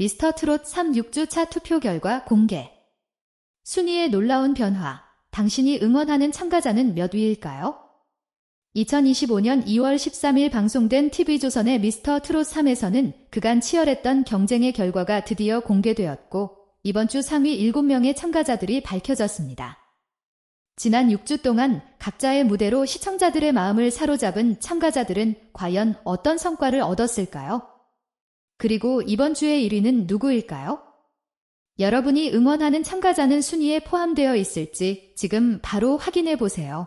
미스터 트롯 3 6주 차 투표 결과 공개. 순위의 놀라운 변화. 당신이 응원하는 참가자는 몇 위일까요? 2025년 2월 13일 방송된 TV조선의 미스터 트롯 3에서는 그간 치열했던 경쟁의 결과가 드디어 공개되었고 이번 주 상위 7명의 참가자들이 밝혀졌습니다. 지난 6주 동안 각자의 무대로 시청자들의 마음을 사로잡은 참가자들은 과연 어떤 성과를 얻었을까요? 그리고 이번 주의 1위는 누구일까요? 여러분이 응원하는 참가자는 순위에 포함되어 있을지 지금 바로 확인해 보세요.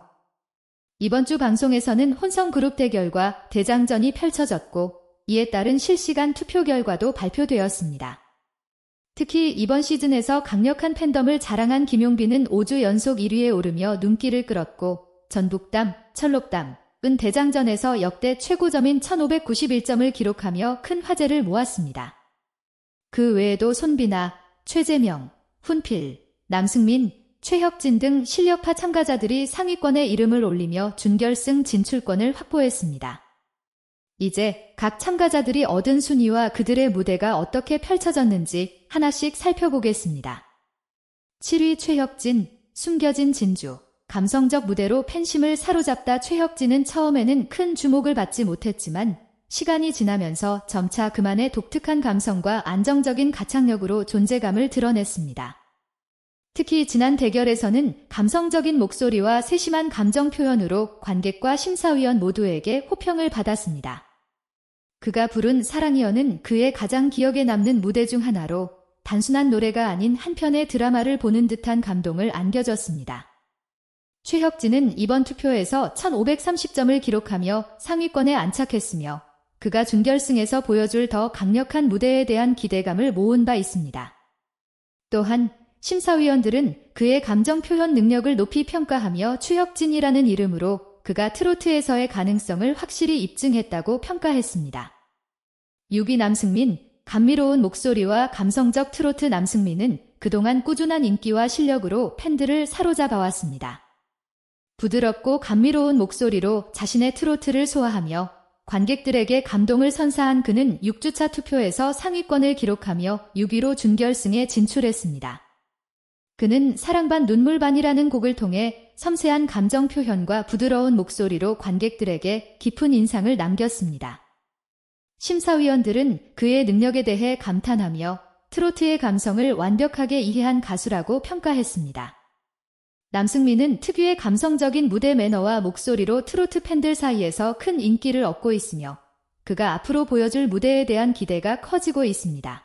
이번 주 방송에서는 혼성 그룹 대결과 대장전이 펼쳐졌고 이에 따른 실시간 투표 결과도 발표되었습니다. 특히 이번 시즌에서 강력한 팬덤을 자랑한 김용빈은 5주 연속 1위에 오르며 눈길을 끌었고 전북담, 철록담, 은 대장전에서 역대 최고점인 1591점을 기록하며 큰 화제를 모았습니다. 그 외에도 손비나, 최재명, 훈필, 남승민, 최혁진 등 실력파 참가자들이 상위권에 이름을 올리며 준결승 진출권을 확보했습니다. 이제 각 참가자들이 얻은 순위와 그들의 무대가 어떻게 펼쳐졌는지 하나씩 살펴보겠습니다. 7위 최혁진, 숨겨진 진주. 감성적 무대로 팬심을 사로잡다 최혁진은 처음에는 큰 주목을 받지 못했지만 시간이 지나면서 점차 그만의 독특한 감성과 안정적인 가창력으로 존재감을 드러냈습니다. 특히 지난 대결에서는 감성적인 목소리와 세심한 감정 표현으로 관객과 심사위원 모두에게 호평을 받았습니다. 그가 부른 사랑이여는 그의 가장 기억에 남는 무대 중 하나로 단순한 노래가 아닌 한편의 드라마를 보는 듯한 감동을 안겨줬습니다. 최혁진은 이번 투표에서 1530점을 기록하며 상위권에 안착했으며 그가 준결승에서 보여줄 더 강력한 무대에 대한 기대감을 모은 바 있습니다. 또한 심사위원들은 그의 감정 표현 능력을 높이 평가하며 최혁진이라는 이름으로 그가 트로트에서의 가능성을 확실히 입증했다고 평가했습니다. 6위 남승민, 감미로운 목소리와 감성적 트로트 남승민은 그동안 꾸준한 인기와 실력으로 팬들을 사로잡아왔습니다. 부드럽고 감미로운 목소리로 자신의 트로트를 소화하며 관객들에게 감동을 선사한 그는 6주차 투표에서 상위권을 기록하며 6위로 준결승에 진출했습니다. 그는 사랑반 눈물반이라는 곡을 통해 섬세한 감정 표현과 부드러운 목소리로 관객들에게 깊은 인상을 남겼습니다. 심사위원들은 그의 능력에 대해 감탄하며 트로트의 감성을 완벽하게 이해한 가수라고 평가했습니다. 남승민은 특유의 감성적인 무대 매너와 목소리로 트로트 팬들 사이에서 큰 인기를 얻고 있으며 그가 앞으로 보여줄 무대에 대한 기대가 커지고 있습니다.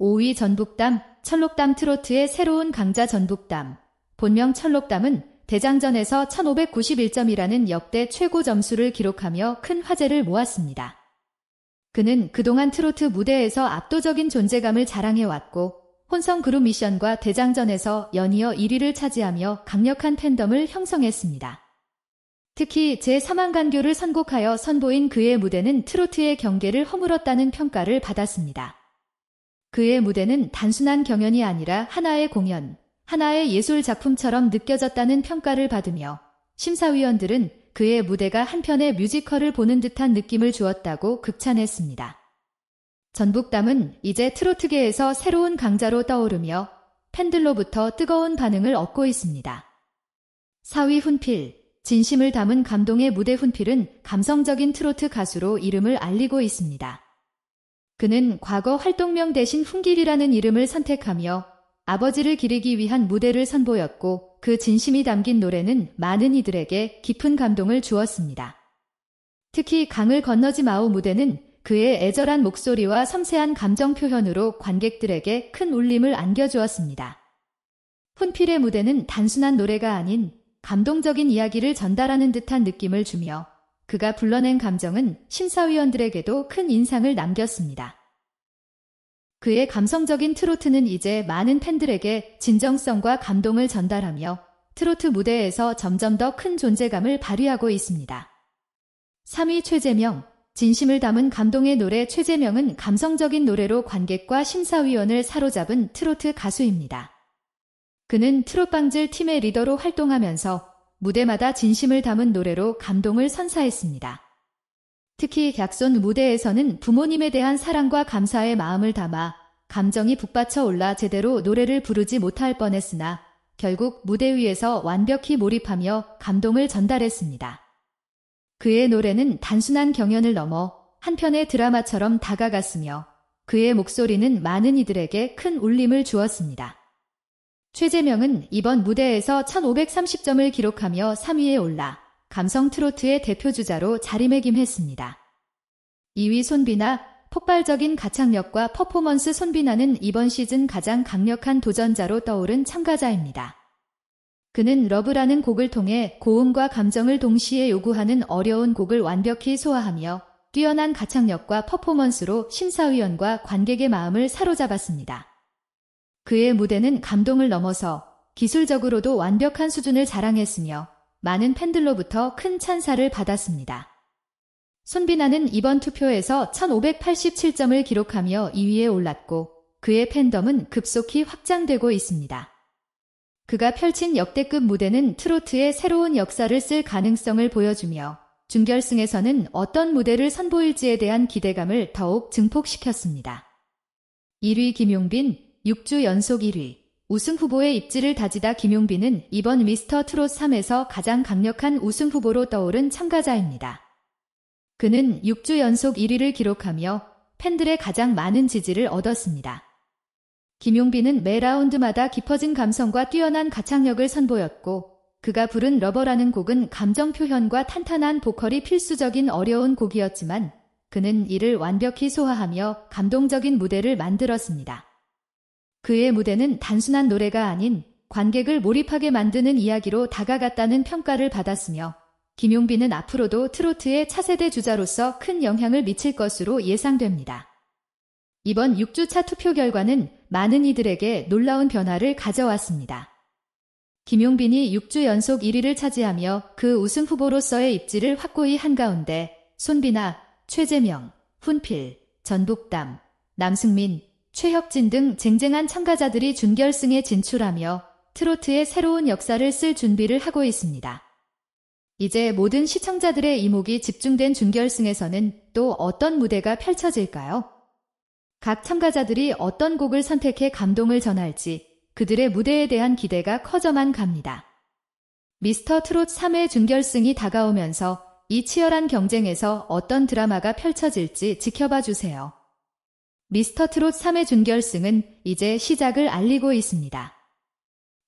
5위 전북담, 철록담 트로트의 새로운 강자 전북담. 본명 철록담은 대장전에서 1591점이라는 역대 최고 점수를 기록하며 큰 화제를 모았습니다. 그는 그동안 트로트 무대에서 압도적인 존재감을 자랑해왔고 혼성 그룹 미션과 대장전에서 연이어 1위를 차지하며 강력한 팬덤을 형성했습니다. 특히 제3한간교를 선곡하여 선보인 그의 무대는 트로트의 경계를 허물었다는 평가를 받았습니다. 그의 무대는 단순한 경연이 아니라 하나의 공연, 하나의 예술 작품처럼 느껴졌다는 평가를 받으며 심사위원들은 그의 무대가 한편의 뮤지컬을 보는 듯한 느낌을 주었다고 극찬했습니다. 전북담은 이제 트로트계에서 새로운 강자로 떠오르며 팬들로부터 뜨거운 반응을 얻고 있습니다. 4위 훈필, 진심을 담은 감동의 무대 훈필은 감성적인 트로트 가수로 이름을 알리고 있습니다. 그는 과거 활동명 대신 훈길이라는 이름을 선택하며 아버지를 기리기 위한 무대를 선보였고 그 진심이 담긴 노래는 많은 이들에게 깊은 감동을 주었습니다. 특히 강을 건너지 마오 무대는 그의 애절한 목소리와 섬세한 감정 표현으로 관객들에게 큰 울림을 안겨주었습니다. 훈필의 무대는 단순한 노래가 아닌 감동적인 이야기를 전달하는 듯한 느낌을 주며 그가 불러낸 감정은 심사위원들에게도 큰 인상을 남겼습니다. 그의 감성적인 트로트는 이제 많은 팬들에게 진정성과 감동을 전달하며 트로트 무대에서 점점 더 큰 존재감을 발휘하고 있습니다. 3위 최재명, 진심을 담은 감동의 노래 최재명은 감성적인 노래로 관객과 심사위원을 사로잡은 트로트 가수입니다. 그는 트롯방질 팀의 리더로 활동하면서 무대마다 진심을 담은 노래로 감동을 선사했습니다. 특히 객손 무대에서는 부모님에 대한 사랑과 감사의 마음을 담아 감정이 북받쳐 올라 제대로 노래를 부르지 못할 뻔했으나 결국 무대 위에서 완벽히 몰입하며 감동을 전달했습니다. 그의 노래는 단순한 경연을 넘어 한편의 드라마처럼 다가갔으며 그의 목소리는 많은 이들에게 큰 울림을 주었습니다. 최재명은 이번 무대에서 1530점을 기록하며 3위에 올라 감성 트로트의 대표주자로 자리매김했습니다. 2위 손비나 폭발적인 가창력과 퍼포먼스 손비나는 이번 시즌 가장 강력한 도전자로 떠오른 참가자입니다. 그는 러브라는 곡을 통해 고음과 감정을 동시에 요구하는 어려운 곡을 완벽히 소화하며 뛰어난 가창력과 퍼포먼스로 심사위원과 관객의 마음을 사로잡았습니다. 그의 무대는 감동을 넘어서 기술적으로도 완벽한 수준을 자랑했으며 많은 팬들로부터 큰 찬사를 받았습니다. 손비나는 이번 투표에서 1587점을 기록하며 2위에 올랐고 그의 팬덤은 급속히 확장되고 있습니다. 그가 펼친 역대급 무대는 트로트의 새로운 역사를 쓸 가능성을 보여주며 준결승에서는 어떤 무대를 선보일지에 대한 기대감을 더욱 증폭시켰습니다. 1위 김용빈, 6주 연속 1위. 우승 후보의 입지를 다지다 김용빈은 이번 미스터 트롯 3에서 가장 강력한 우승 후보로 떠오른 참가자입니다. 그는 6주 연속 1위를 기록하며 팬들의 가장 많은 지지를 얻었습니다. 김용빈은 매 라운드마다 깊어진 감성과 뛰어난 가창력을 선보였고 그가 부른 러버라는 곡은 감정 표현과 탄탄한 보컬이 필수적인 어려운 곡이었지만 그는 이를 완벽히 소화하며 감동적인 무대를 만들었습니다. 그의 무대는 단순한 노래가 아닌 관객을 몰입하게 만드는 이야기로 다가갔다는 평가를 받았으며 김용빈은 앞으로도 트로트의 차세대 주자로서 큰 영향을 미칠 것으로 예상됩니다. 이번 6주차 투표 결과는 많은 이들에게 놀라운 변화를 가져왔습니다. 김용빈이 6주 연속 1위를 차지하며 그 우승 후보로서의 입지를 확고히 한 가운데 손비나, 최재명, 훈필, 전북담, 남승민, 최혁진 등 쟁쟁한 참가자들이 준결승에 진출하며 트로트의 새로운 역사를 쓸 준비를 하고 있습니다. 이제 모든 시청자들의 이목이 집중된 준결승에서는 또 어떤 무대가 펼쳐질까요? 각 참가자들이 어떤 곡을 선택해 감동을 전할지 그들의 무대에 대한 기대가 커져만 갑니다. 미스터 트롯 3회 준결승이 다가오면서 이 치열한 경쟁에서 어떤 드라마가 펼쳐질지 지켜봐 주세요. 미스터 트롯 3회 준결승은 이제 시작을 알리고 있습니다.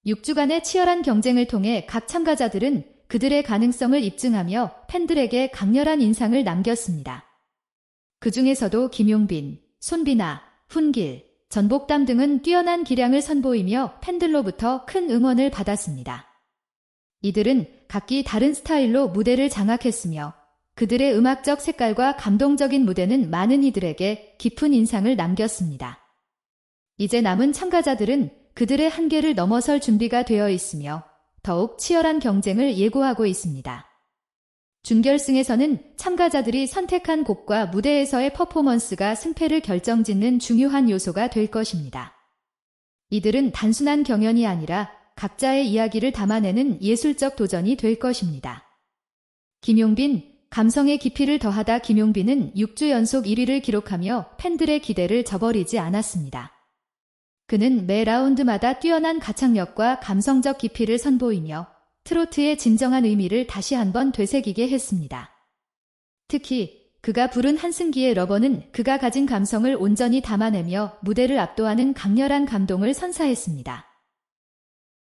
6주간의 치열한 경쟁을 통해 각 참가자들은 그들의 가능성을 입증하며 팬들에게 강렬한 인상을 남겼습니다. 그 중에서도 김용빈, 손비나, 훈길, 전복담 등은 뛰어난 기량을 선보이며 팬들로부터 큰 응원을 받았습니다. 이들은 각기 다른 스타일로 무대를 장악했으며 그들의 음악적 색깔과 감동적인 무대는 많은 이들에게 깊은 인상을 남겼습니다. 이제 남은 참가자들은 그들의 한계를 넘어설 준비가 되어 있으며 더욱 치열한 경쟁을 예고하고 있습니다. 준결승에서는 참가자들이 선택한 곡과 무대에서의 퍼포먼스가 승패를 결정짓는 중요한 요소가 될 것입니다. 이들은 단순한 경연이 아니라 각자의 이야기를 담아내는 예술적 도전이 될 것입니다. 김용빈, 감성의 깊이를 더하다 김용빈은 6주 연속 1위를 기록하며 팬들의 기대를 저버리지 않았습니다. 그는 매 라운드마다 뛰어난 가창력과 감성적 깊이를 선보이며 트로트의 진정한 의미를 다시 한번 되새기게 했습니다. 특히 그가 부른 한승기의 러버는 그가 가진 감성을 온전히 담아내며 무대를 압도하는 강렬한 감동을 선사했습니다.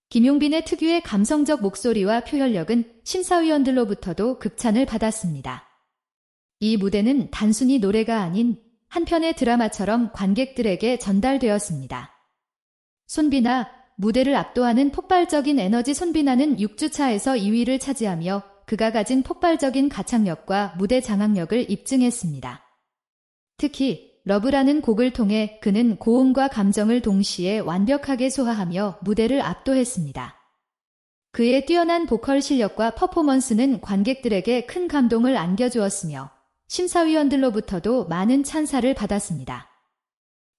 김용빈의 특유의 감성적 목소리와 표현력은 심사위원들로부터도 극찬을 받았습니다. 이 무대는 단순히 노래가 아닌 한편의 드라마처럼 관객들에게 전달되었습니다. 손비나 무대를 압도하는 폭발적인 에너지 손비나는 6주차에서 2위를 차지하며 그가 가진 폭발적인 가창력과 무대 장악력을 입증했습니다. 특히 러브라는 곡을 통해 그는 고음과 감정을 동시에 완벽하게 소화하며 무대를 압도했습니다. 그의 뛰어난 보컬 실력과 퍼포먼스는 관객들에게 큰 감동을 안겨주었으며 심사위원들로부터도 많은 찬사를 받았습니다.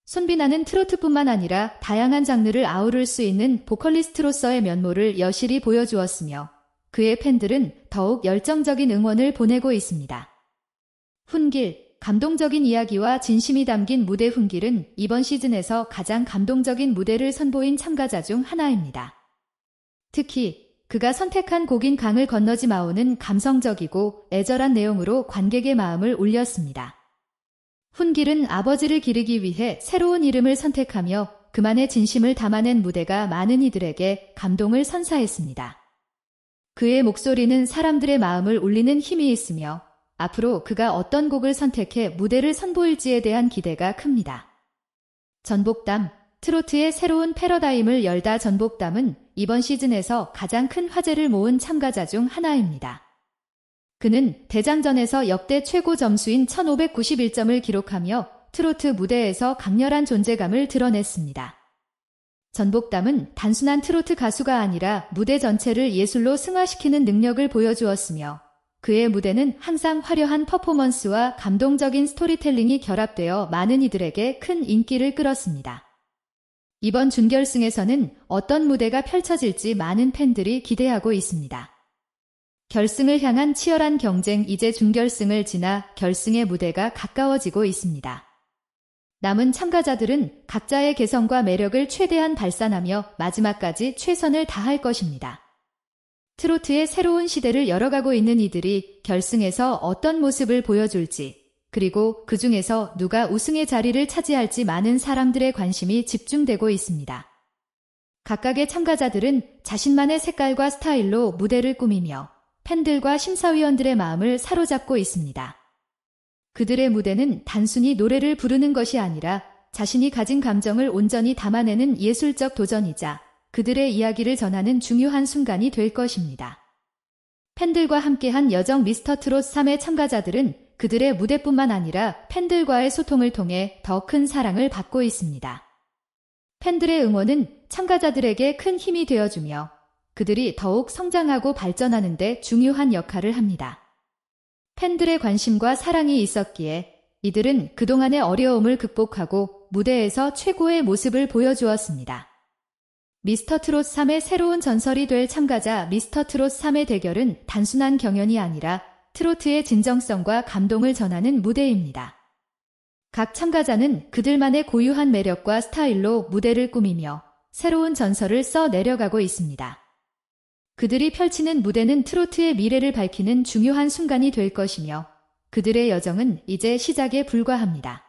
손비나는 트로트뿐만 아니라 다양한 장르를 아우를 수 있는 보컬리스트로서의 면모를 여실히 보여주었으며 그의 팬들은 더욱 열정적인 응원을 보내고 있습니다. 훈길, 감동적인 이야기와 진심이 담긴 무대 훈길은 이번 시즌에서 가장 감동적인 무대를 선보인 참가자 중 하나입니다. 특히 그가 선택한 곡인 강을 건너지 마오는 감성적이고 애절한 내용으로 관객의 마음을 울렸습니다. 훈길은 아버지를 기르기 위해 새로운 이름을 선택하며 그만의 진심을 담아낸 무대가 많은 이들에게 감동을 선사했습니다. 그의 목소리는 사람들의 마음을 울리는 힘이 있으며 앞으로 그가 어떤 곡을 선택해 무대를 선보일지에 대한 기대가 큽니다. 전복담, 트로트의 새로운 패러다임을 열다 전복담은 이번 시즌에서 가장 큰 화제를 모은 참가자 중 하나입니다. 그는 대장전에서 역대 최고 점수인 1591점을 기록하며 트로트 무대에서 강렬한 존재감을 드러냈습니다. 전복담은 단순한 트로트 가수가 아니라 무대 전체를 예술로 승화시키는 능력을 보여주었으며 그의 무대는 항상 화려한 퍼포먼스와 감동적인 스토리텔링이 결합되어 많은 이들에게 큰 인기를 끌었습니다. 이번 준결승에서는 어떤 무대가 펼쳐질지 많은 팬들이 기대하고 있습니다. 결승을 향한 치열한 경쟁 이제 준결승을 지나 결승의 무대가 가까워지고 있습니다. 남은 참가자들은 각자의 개성과 매력을 최대한 발산하며 마지막까지 최선을 다할 것입니다. 트로트의 새로운 시대를 열어가고 있는 이들이 결승에서 어떤 모습을 보여줄지, 그리고 그 중에서 누가 우승의 자리를 차지할지 많은 사람들의 관심이 집중되고 있습니다. 각각의 참가자들은 자신만의 색깔과 스타일로 무대를 꾸미며 팬들과 심사위원들의 마음을 사로잡고 있습니다. 그들의 무대는 단순히 노래를 부르는 것이 아니라 자신이 가진 감정을 온전히 담아내는 예술적 도전이자 그들의 이야기를 전하는 중요한 순간이 될 것입니다. 팬들과 함께한 여정 미스터 트롯 3의 참가자들은 그들의 무대뿐만 아니라 팬들과의 소통을 통해 더 큰 사랑을 받고 있습니다. 팬들의 응원은 참가자들에게 큰 힘이 되어주며 그들이 더욱 성장하고 발전하는데 중요한 역할을 합니다. 팬들의 관심과 사랑이 있었기에 이들은 그동안의 어려움을 극복하고 무대에서 최고의 모습을 보여주었습니다. 미스터 트롯 3의 새로운 전설이 될 참가자 미스터 트롯 3의 대결은 단순한 경연이 아니라 트로트의 진정성과 감동을 전하는 무대입니다. 각 참가자는 그들만의 고유한 매력과 스타일로 무대를 꾸미며 새로운 전설을 써 내려가고 있습니다. 그들이 펼치는 무대는 트로트의 미래를 밝히는 중요한 순간이 될 것이며 그들의 여정은 이제 시작에 불과합니다.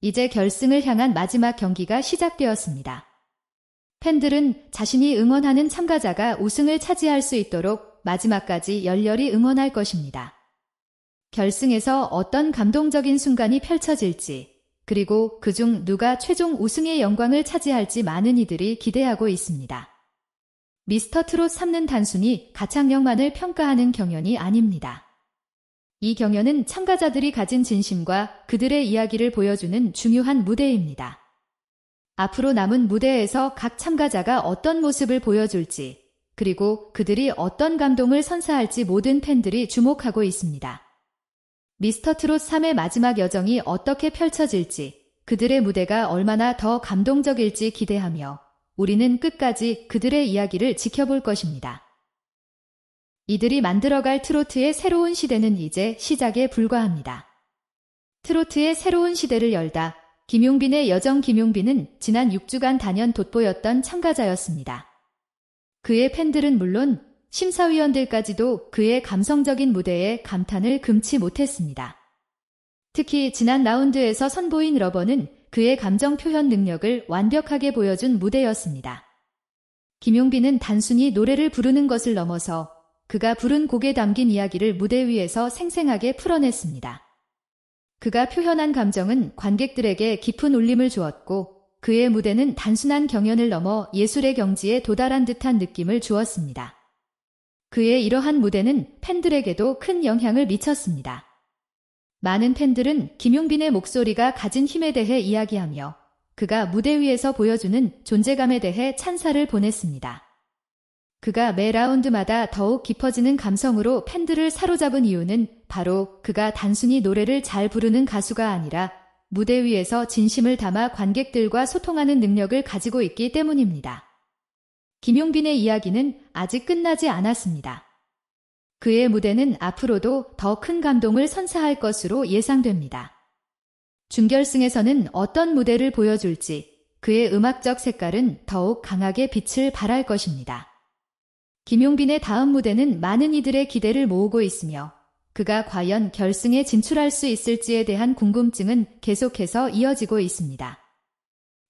이제 결승을 향한 마지막 경기가 시작되었습니다. 팬들은 자신이 응원하는 참가자가 우승을 차지할 수 있도록 마지막까지 열렬히 응원할 것입니다. 결승에서 어떤 감동적인 순간이 펼쳐질지, 그리고 그중 누가 최종 우승의 영광을 차지할지 많은 이들이 기대하고 있습니다. 미스터 트롯 3는 단순히 가창력만을 평가하는 경연이 아닙니다. 이 경연은 참가자들이 가진 진심과 그들의 이야기를 보여주는 중요한 무대입니다. 앞으로 남은 무대에서 각 참가자가 어떤 모습을 보여줄지, 그리고 그들이 어떤 감동을 선사할지 모든 팬들이 주목하고 있습니다. 미스터 트롯 3의 마지막 여정이 어떻게 펼쳐질지, 그들의 무대가 얼마나 더 감동적일지 기대하며 우리는 끝까지 그들의 이야기를 지켜볼 것입니다. 이들이 만들어갈 트로트의 새로운 시대는 이제 시작에 불과합니다. 트로트의 새로운 시대를 열다 김용빈의 여정 김용빈은 지난 6주간 단연 돋보였던 참가자였습니다. 그의 팬들은 물론 심사위원들까지도 그의 감성적인 무대에 감탄을 금치 못했습니다. 특히 지난 라운드에서 선보인 러버는 그의 감정 표현 능력을 완벽하게 보여준 무대였습니다. 김용빈은 단순히 노래를 부르는 것을 넘어서 그가 부른 곡에 담긴 이야기를 무대 위에서 생생하게 풀어냈습니다. 그가 표현한 감정은 관객들에게 깊은 울림을 주었고 그의 무대는 단순한 경연을 넘어 예술의 경지에 도달한 듯한 느낌을 주었습니다. 그의 이러한 무대는 팬들에게도 큰 영향을 미쳤습니다. 많은 팬들은 김용빈의 목소리가 가진 힘에 대해 이야기하며 그가 무대 위에서 보여주는 존재감에 대해 찬사를 보냈습니다. 그가 매 라운드마다 더욱 깊어지는 감성으로 팬들을 사로잡은 이유는 바로 그가 단순히 노래를 잘 부르는 가수가 아니라 무대 위에서 진심을 담아 관객들과 소통하는 능력을 가지고 있기 때문입니다. 김용빈의 이야기는 아직 끝나지 않았습니다. 그의 무대는 앞으로도 더 큰 감동을 선사할 것으로 예상됩니다. 준결승에서는 어떤 무대를 보여줄지 그의 음악적 색깔은 더욱 강하게 빛을 발할 것입니다. 김용빈의 다음 무대는 많은 이들의 기대를 모으고 있으며 그가 과연 결승에 진출할 수 있을지에 대한 궁금증은 계속해서 이어지고 있습니다.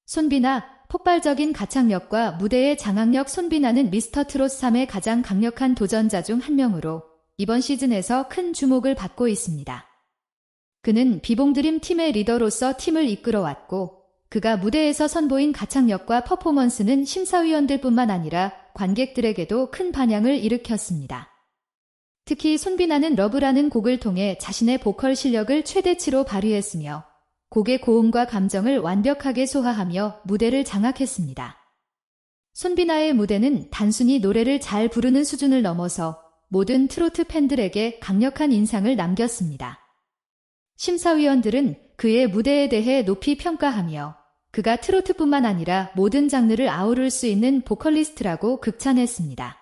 손비나 폭발적인 가창력과 무대의 장악력 손비나는 미스터 트롯 3의 가장 강력한 도전자 중 한 명으로 이번 시즌에서 큰 주목을 받고 있습니다. 그는 비봉드림 팀의 리더로서 팀을 이끌어왔고 그가 무대에서 선보인 가창력과 퍼포먼스는 심사위원들뿐만 아니라 관객들에게도 큰 반향을 일으켰습니다. 특히 손비나는 러브라는 곡을 통해 자신의 보컬 실력을 최대치로 발휘했으며 곡의 고음과 감정을 완벽하게 소화하며 무대를 장악했습니다. 손비나의 무대는 단순히 노래를 잘 부르는 수준을 넘어서 모든 트로트 팬들에게 강력한 인상을 남겼습니다. 심사위원들은 그의 무대에 대해 높이 평가하며 그가 트로트뿐만 아니라 모든 장르를 아우를 수 있는 보컬리스트라고 극찬했습니다.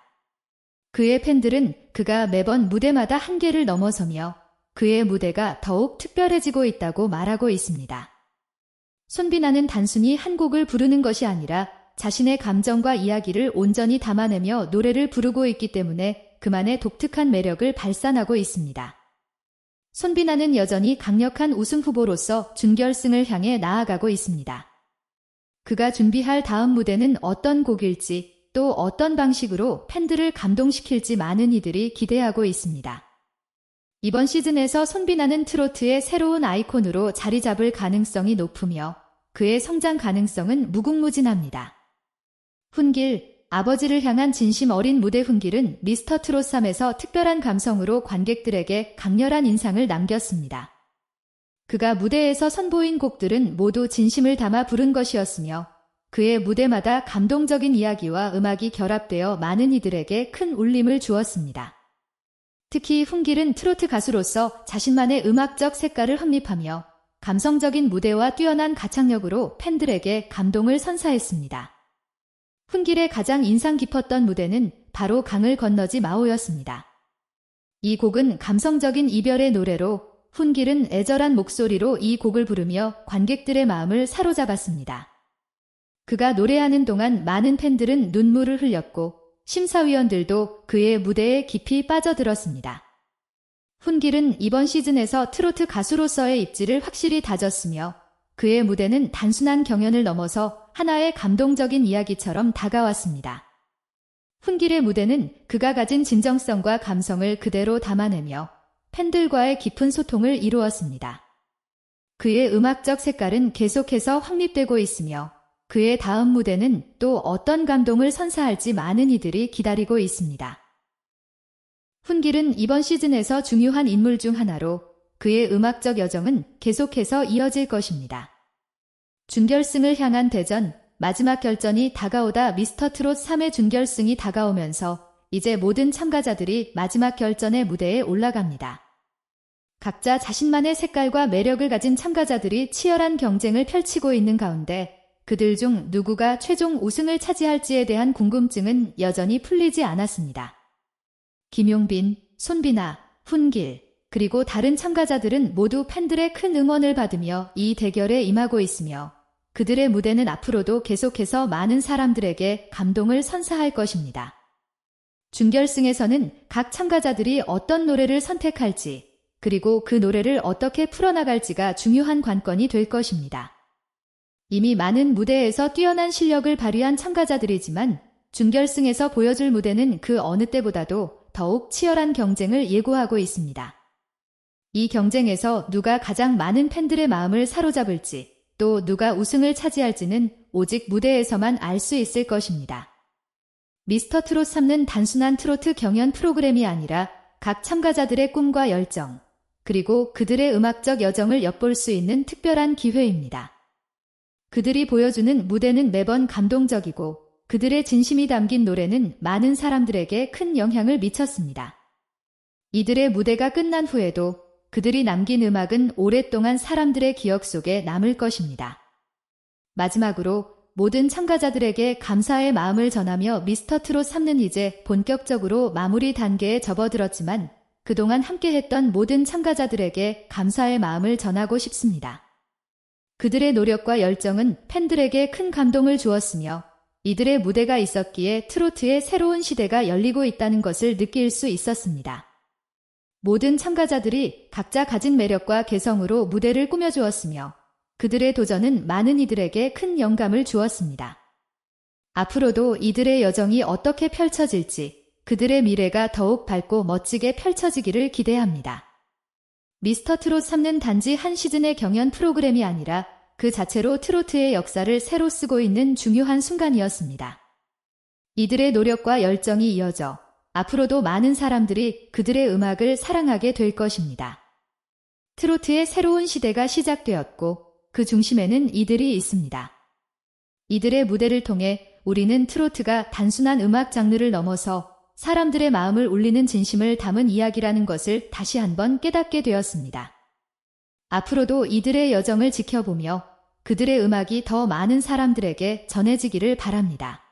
그의 팬들은 그가 매번 무대마다 한계를 넘어서며 그의 무대가 더욱 특별해지고 있다고 말하고 있습니다. 손비나는 단순히 한 곡을 부르는 것이 아니라 자신의 감정과 이야기를 온전히 담아내며 노래를 부르고 있기 때문에 그만의 독특한 매력을 발산하고 있습니다. 손비나는 여전히 강력한 우승 후보로서 준결승을 향해 나아가고 있습니다. 그가 준비할 다음 무대는 어떤 곡일지 또 어떤 방식으로 팬들을 감동시킬지 많은 이들이 기대하고 있습니다. 이번 시즌에서 손비나는 트로트의 새로운 아이콘으로 자리 잡을 가능성이 높으며 그의 성장 가능성은 무궁무진합니다. 훈길, 아버지를 향한 진심 어린 무대 훈길은 미스터 트롯 3에서 특별한 감성으로 관객들에게 강렬한 인상을 남겼습니다. 그가 무대에서 선보인 곡들은 모두 진심을 담아 부른 것이었으며 그의 무대마다 감동적인 이야기와 음악이 결합되어 많은 이들에게 큰 울림을 주었습니다. 특히 훈길은 트로트 가수로서 자신만의 음악적 색깔을 확립하며 감성적인 무대와 뛰어난 가창력으로 팬들에게 감동을 선사했습니다. 훈길의 가장 인상 깊었던 무대는 바로 강을 건너지 마오였습니다. 이 곡은 감성적인 이별의 노래로 훈길은 애절한 목소리로 이 곡을 부르며 관객들의 마음을 사로잡았습니다. 그가 노래하는 동안 많은 팬들은 눈물을 흘렸고 심사위원들도 그의 무대에 깊이 빠져들었습니다. 훈길은 이번 시즌에서 트로트 가수로서의 입지를 확실히 다졌으며 그의 무대는 단순한 경연을 넘어서 하나의 감동적인 이야기처럼 다가왔습니다. 훈길의 무대는 그가 가진 진정성과 감성을 그대로 담아내며 팬들과의 깊은 소통을 이루었습니다. 그의 음악적 색깔은 계속해서 확립되고 있으며 그의 다음 무대는 또 어떤 감동을 선사할지 많은 이들이 기다리고 있습니다. 훈길은 이번 시즌에서 중요한 인물 중 하나로 그의 음악적 여정은 계속해서 이어질 것입니다. 준결승을 향한 대전, 마지막 결전이 다가오다 미스터 트롯 3회 준결승이 다가오면서 이제 모든 참가자들이 마지막 결전의 무대에 올라갑니다. 각자 자신만의 색깔과 매력을 가진 참가자들이 치열한 경쟁을 펼치고 있는 가운데 그들 중 누구가 최종 우승을 차지할지에 대한 궁금증은 여전히 풀리지 않았습니다. 김용빈, 손비나, 훈길, 그리고 다른 참가자들은 모두 팬들의 큰 응원을 받으며 이 대결에 임하고 있으며 그들의 무대는 앞으로도 계속해서 많은 사람들에게 감동을 선사할 것입니다. 준결승에서는 각 참가자들이 어떤 노래를 선택할지, 그리고 그 노래를 어떻게 풀어나갈지가 중요한 관건이 될 것입니다. 이미 많은 무대에서 뛰어난 실력을 발휘한 참가자들이지만 준결승에서 보여줄 무대는 그 어느 때보다도 더욱 치열한 경쟁을 예고하고 있습니다. 이 경쟁에서 누가 가장 많은 팬들의 마음을 사로잡을지 또 누가 우승을 차지할지는 오직 무대에서만 알 수 있을 것입니다. 미스터 트롯 3는 단순한 트로트 경연 프로그램이 아니라 각 참가자들의 꿈과 열정, 그리고 그들의 음악적 여정을 엿볼 수 있는 특별한 기회입니다. 그들이 보여주는 무대는 매번 감동적이고 그들의 진심이 담긴 노래는 많은 사람들에게 큰 영향을 미쳤습니다. 이들의 무대가 끝난 후에도 그들이 남긴 음악은 오랫동안 사람들의 기억 속에 남을 것입니다. 마지막으로 모든 참가자들에게 감사의 마음을 전하며 미스터 트롯 3는 이제 본격적으로 마무리 단계에 접어들었지만 그동안 함께했던 모든 참가자들에게 감사의 마음을 전하고 싶습니다. 그들의 노력과 열정은 팬들에게 큰 감동을 주었으며 이들의 무대가 있었기에 트로트의 새로운 시대가 열리고 있다는 것을 느낄 수 있었습니다. 모든 참가자들이 각자 가진 매력과 개성으로 무대를 꾸며주었으며 그들의 도전은 많은 이들에게 큰 영감을 주었습니다. 앞으로도 이들의 여정이 어떻게 펼쳐질지 그들의 미래가 더욱 밝고 멋지게 펼쳐지기를 기대합니다. 미스터 트롯 3는 단지 한 시즌의 경연 프로그램이 아니라 그 자체로 트로트의 역사를 새로 쓰고 있는 중요한 순간이었습니다. 이들의 노력과 열정이 이어져 앞으로도 많은 사람들이 그들의 음악을 사랑하게 될 것입니다. 트로트의 새로운 시대가 시작되었고 그 중심에는 이들이 있습니다. 이들의 무대를 통해 우리는 트로트가 단순한 음악 장르를 넘어서 사람들의 마음을 울리는 진심을 담은 이야기라는 것을 다시 한번 깨닫게 되었습니다. 앞으로도 이들의 여정을 지켜보며 그들의 음악이 더 많은 사람들에게 전해지기를 바랍니다.